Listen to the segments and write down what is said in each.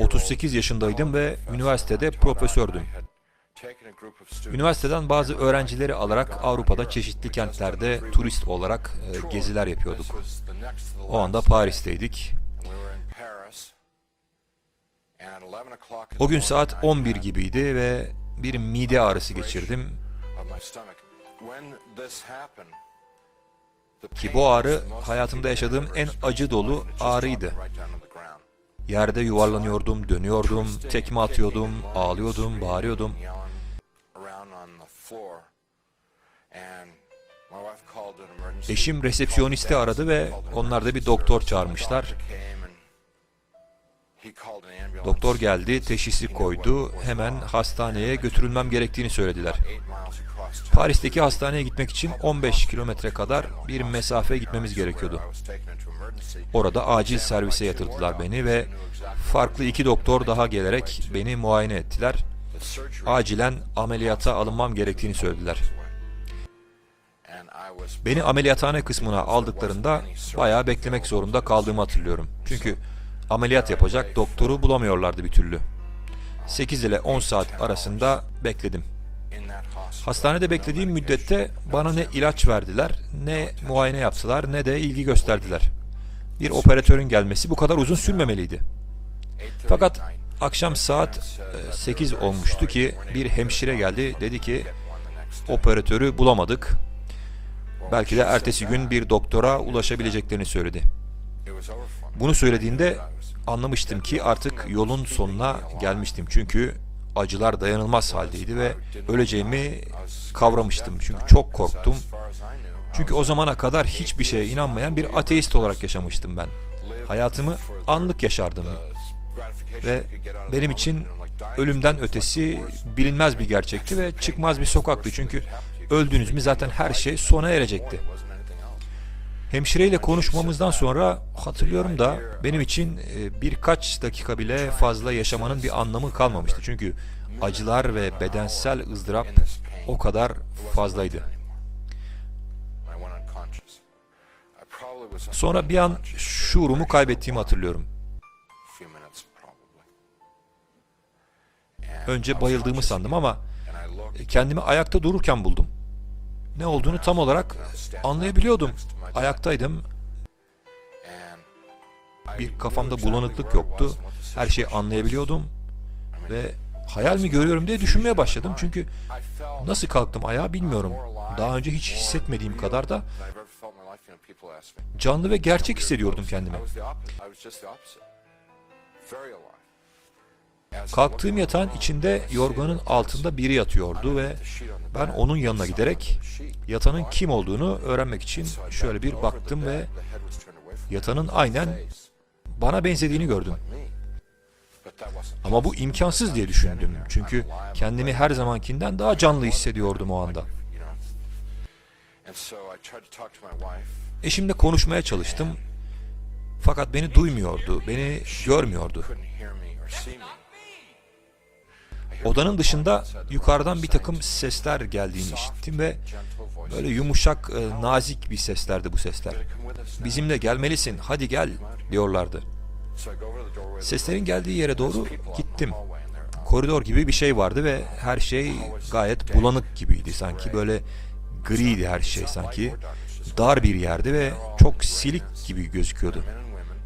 38 yaşındaydım ve üniversitede profesördüm. Üniversiteden bazı öğrencileri alarak Avrupa'da çeşitli kentlerde turist olarak e, geziler yapıyorduk. O anda Paris'teydik. O gün saat 11 gibiydi ve bir mide ağrısı geçirdim. Ki bu ağrı hayatımda yaşadığım en acı dolu ağrıydı. Yerde yuvarlanıyordum, dönüyordum, tekme atıyordum, ağlıyordum, bağırıyordum. Eşim resepsiyonisti aradı ve onlar da bir doktor çağırmışlar. Doktor geldi, teşhisi koydu, hemen hastaneye götürülmem gerektiğini söylediler. Paris'teki hastaneye gitmek için 15 kilometre kadar bir mesafe gitmemiz gerekiyordu. Orada acil servise yatırdılar beni ve farklı iki doktor daha gelerek beni muayene ettiler. Acilen ameliyata alınmam gerektiğini söylediler. Beni ameliyathane kısmına aldıklarında bayağı beklemek zorunda kaldığımı hatırlıyorum. Çünkü ameliyat yapacak doktoru bulamıyorlardı bir türlü. 8 ile 10 saat arasında bekledim. Hastanede beklediğim müddette bana ne ilaç verdiler, ne muayene yaptılar, ne de ilgi gösterdiler. Bir operatörün gelmesi bu kadar uzun sürmemeliydi. Fakat akşam saat e, 8 olmuştu ki bir hemşire geldi, dedi ki operatörü bulamadık. Belki de ertesi gün bir doktora ulaşabileceklerini söyledi. Bunu söylediğinde anlamıştım ki artık yolun sonuna gelmiştim. Çünkü acılar dayanılmaz haldeydi ve öleceğimi kavramıştım. Çünkü çok korktum. Çünkü o zamana kadar hiçbir şeye inanmayan bir ateist olarak yaşamıştım ben. Hayatımı anlık yaşardım. Ve benim için ölümden ötesi bilinmez bir gerçekti ve çıkmaz bir sokaktı. Çünkü öldünüz mü zaten her şey sona erecekti. Hemşireyle konuşmamızdan sonra hatırlıyorum da benim için e, birkaç dakika bile fazla yaşamanın bir anlamı kalmamıştı. Çünkü acılar ve bedensel ızdırap o kadar fazlaydı. Sonra bir an şuurumu kaybettiğimi hatırlıyorum. Önce bayıldığımı sandım ama kendimi ayakta dururken buldum. Ne olduğunu tam olarak anlayabiliyordum. Ayaktaydım. Bir kafamda bulanıklık yoktu. Her şeyi anlayabiliyordum. Ve hayal mi görüyorum diye düşünmeye başladım. Çünkü nasıl kalktım ayağa bilmiyorum. Daha önce hiç hissetmediğim kadar da canlı ve gerçek hissediyordum kendimi. Kalktığım yatağın içinde yorganın altında biri yatıyordu ve ben onun yanına giderek yatanın kim olduğunu öğrenmek için şöyle bir baktım ve yatanın aynen bana benzediğini gördüm. Ama bu imkansız diye düşündüm. Çünkü kendimi her zamankinden daha canlı hissediyordum o anda. Eşimle konuşmaya çalıştım. Fakat beni duymuyordu, beni görmüyordu. Odanın dışında yukarıdan bir takım sesler geldiğini işittim ve böyle yumuşak, e, nazik bir seslerdi bu sesler. Bizimle gelmelisin, hadi gel diyorlardı. Seslerin geldiği yere doğru gittim. Koridor gibi bir şey vardı ve her şey gayet bulanık gibiydi. Sanki böyle griydi her şey sanki. Dar bir yerdi ve çok silik gibi gözüküyordu.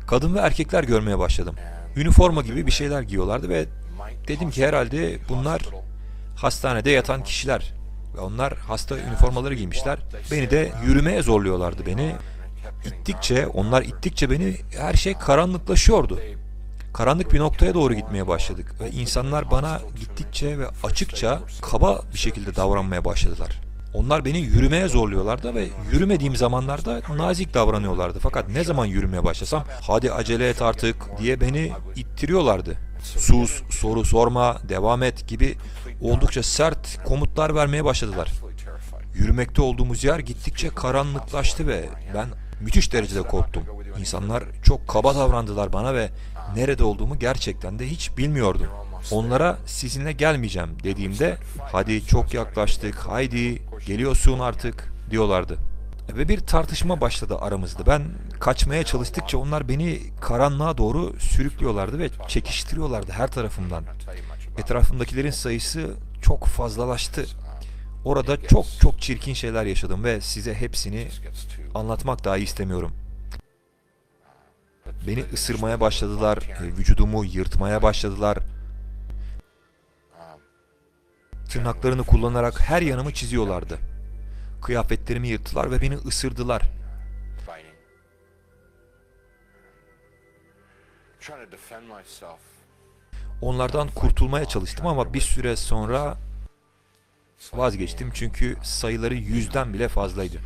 Kadın ve erkekler görmeye başladım. Üniforma gibi bir şeyler giyiyorlardı ve dedim ki herhalde bunlar hastanede yatan kişiler. Ve onlar hasta üniformaları giymişler. Beni de yürümeye zorluyorlardı beni. İttikçe, onlar ittikçe beni her şey karanlıklaşıyordu. Karanlık bir noktaya doğru gitmeye başladık ve insanlar bana gittikçe ve açıkça kaba bir şekilde davranmaya başladılar. Onlar beni yürümeye zorluyorlardı ve yürümediğim zamanlarda nazik davranıyorlardı. Fakat ne zaman yürümeye başlasam hadi acele et artık diye beni ittiriyorlardı. Sus, soru sorma, devam et gibi oldukça sert komutlar vermeye başladılar. Yürümekte olduğumuz yer gittikçe karanlıklaştı ve ben müthiş derecede korktum. İnsanlar çok kaba davrandılar bana ve nerede olduğumu gerçekten de hiç bilmiyordum. Onlara sizinle gelmeyeceğim dediğimde hadi çok yaklaştık haydi geliyorsun artık diyorlardı. Ve bir tartışma başladı aramızda. Ben kaçmaya çalıştıkça onlar beni karanlığa doğru sürüklüyorlardı ve çekiştiriyorlardı her tarafımdan. Etrafımdakilerin sayısı çok fazlalaştı. Orada çok çok çirkin şeyler yaşadım ve size hepsini anlatmak dahi istemiyorum. Beni ısırmaya başladılar, e, vücudumu yırtmaya başladılar. Tırnaklarını kullanarak her yanımı çiziyorlardı. Kıyafetlerimi yırttılar ve beni ısırdılar. Onlardan kurtulmaya çalıştım ama bir süre sonra vazgeçtim çünkü sayıları yüzden bile fazlaydı.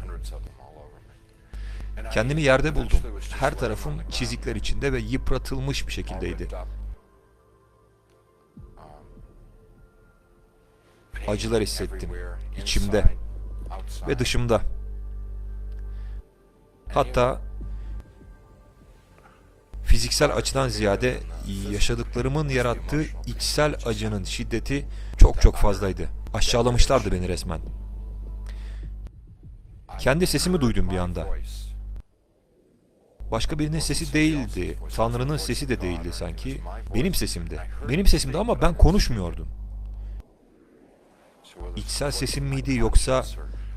Kendimi yerde buldum. Her tarafım çizikler içinde ve yıpratılmış bir şekildeydi. Acılar hissettim. içimde ve dışımda. Hatta fiziksel açıdan ziyade yaşadıklarımın yarattığı içsel acının şiddeti çok çok fazlaydı. Aşağılamışlardı beni resmen. Kendi sesimi duydum bir anda. Başka birinin sesi değildi. Tanrı'nın sesi de değildi sanki. Benim sesimdi. Benim sesimdi ama ben konuşmuyordum. İçsel sesim miydi yoksa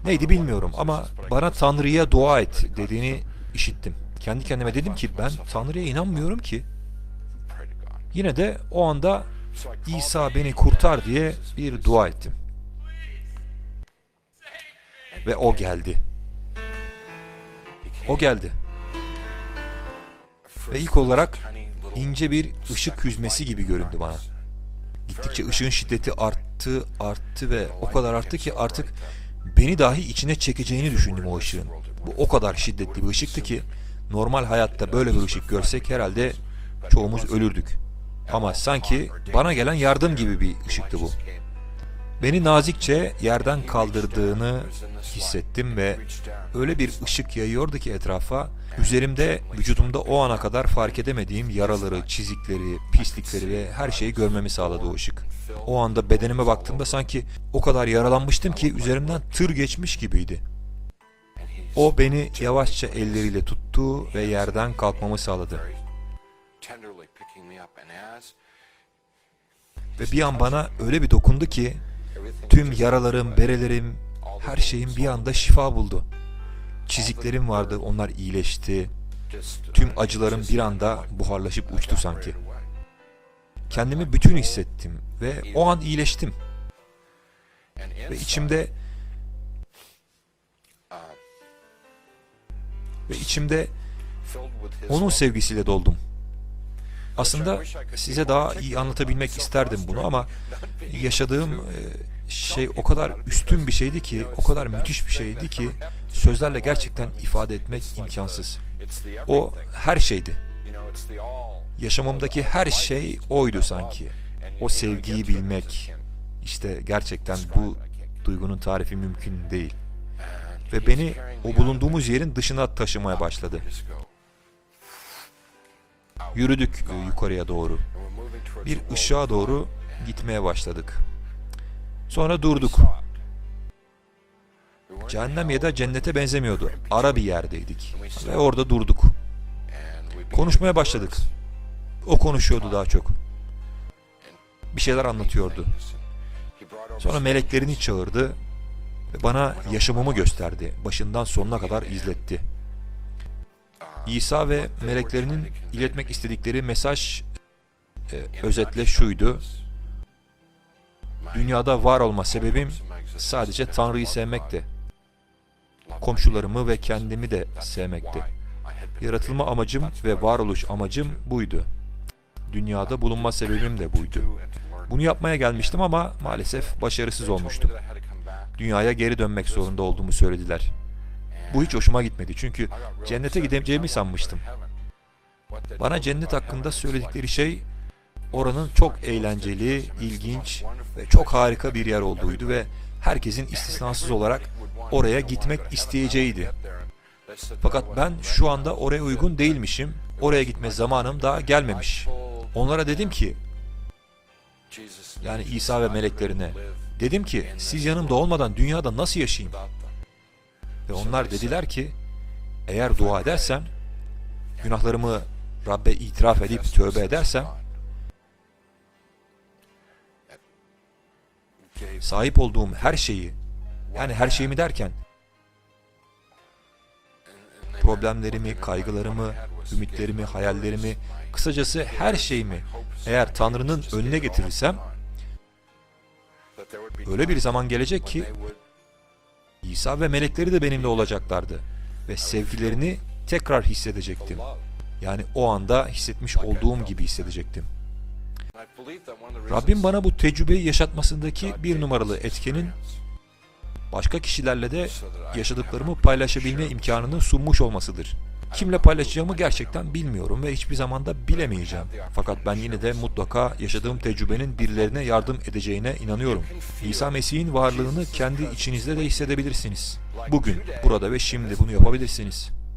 neydi bilmiyorum ama bana Tanrı'ya dua et dediğini işittim. Kendi kendime dedim ki ben Tanrı'ya inanmıyorum ki. Yine de o anda İsa beni kurtar diye bir dua ettim. Ve o geldi. O geldi. Ve ilk olarak ince bir ışık hüzmesi gibi göründü bana. Gittikçe ışığın şiddeti arttı, arttı ve o kadar arttı ki artık beni dahi içine çekeceğini düşündüm o ışığın. Bu o kadar şiddetli bir ışıktı ki normal hayatta böyle bir ışık görsek herhalde çoğumuz ölürdük. Ama sanki bana gelen yardım gibi bir ışıktı bu. Beni nazikçe yerden kaldırdığını hissettim ve öyle bir ışık yayıyordu ki etrafa, üzerimde, vücudumda o ana kadar fark edemediğim yaraları, çizikleri, pislikleri ve her şeyi görmemi sağladı o ışık. O anda bedenime baktığımda sanki o kadar yaralanmıştım ki üzerimden tır geçmiş gibiydi. O beni yavaşça elleriyle tuttu ve yerden kalkmamı sağladı. Ve bir an bana öyle bir dokundu ki tüm yaralarım, berelerim, her şeyim bir anda şifa buldu. Çiziklerim vardı, onlar iyileşti. Tüm acılarım bir anda buharlaşıp uçtu sanki. Kendimi bütün hissettim ve o an iyileştim. Ve içimde ve içimde onun sevgisiyle doldum. Aslında size daha iyi anlatabilmek isterdim bunu ama yaşadığım e, şey o kadar üstün bir şeydi ki, o kadar müthiş bir şeydi ki sözlerle gerçekten ifade etmek imkansız. O her şeydi. Yaşamımdaki her şey oydu sanki. O sevgiyi bilmek. İşte gerçekten bu duygunun tarifi mümkün değil. Ve beni o bulunduğumuz yerin dışına taşımaya başladı. Yürüdük e, yukarıya doğru. Bir ışığa doğru gitmeye başladık. Sonra durduk. Cehennem ya da cennete benzemiyordu. Ara bir yerdeydik. Ve orada durduk. Konuşmaya başladık. O konuşuyordu daha çok. Bir şeyler anlatıyordu. Sonra meleklerini çağırdı ve bana yaşamımı gösterdi. Başından sonuna kadar izletti. İsa ve meleklerinin iletmek istedikleri mesaj e, özetle şuydu. Dünyada var olma sebebim sadece Tanrı'yı sevmekti. Komşularımı ve kendimi de sevmekti. Yaratılma amacım ve varoluş amacım buydu. Dünyada bulunma sebebim de buydu. Bunu yapmaya gelmiştim ama maalesef başarısız olmuştum. Dünyaya geri dönmek zorunda olduğumu söylediler. Bu hiç hoşuma gitmedi çünkü cennete gideceğimi sanmıştım. Bana cennet hakkında söyledikleri şey oranın çok eğlenceli, ilginç ve çok harika bir yer olduğuydu ve herkesin istisnasız olarak oraya gitmek isteyeceğiydi. Fakat ben şu anda oraya uygun değilmişim. Oraya gitme zamanım daha gelmemiş. Onlara dedim ki, yani İsa ve meleklerine, dedim ki siz yanımda olmadan dünyada nasıl yaşayayım? Ve onlar dediler ki eğer dua edersem günahlarımı Rabbe itiraf edip tövbe edersem sahip olduğum her şeyi yani her şeyimi derken problemlerimi, kaygılarımı, ümitlerimi, hayallerimi, kısacası her şeyimi eğer Tanrı'nın önüne getirirsem öyle bir zaman gelecek ki İsa ve melekleri de benimle olacaklardı ve sevgilerini tekrar hissedecektim. Yani o anda hissetmiş olduğum gibi hissedecektim. Rabbim bana bu tecrübeyi yaşatmasındaki bir numaralı etkenin başka kişilerle de yaşadıklarımı paylaşabilme imkanını sunmuş olmasıdır. Kimle paylaşacağımı gerçekten bilmiyorum ve hiçbir zaman da bilemeyeceğim. Fakat ben yine de mutlaka yaşadığım tecrübenin birilerine yardım edeceğine inanıyorum. İsa Mesih'in varlığını kendi içinizde de hissedebilirsiniz. Bugün, burada ve şimdi bunu yapabilirsiniz.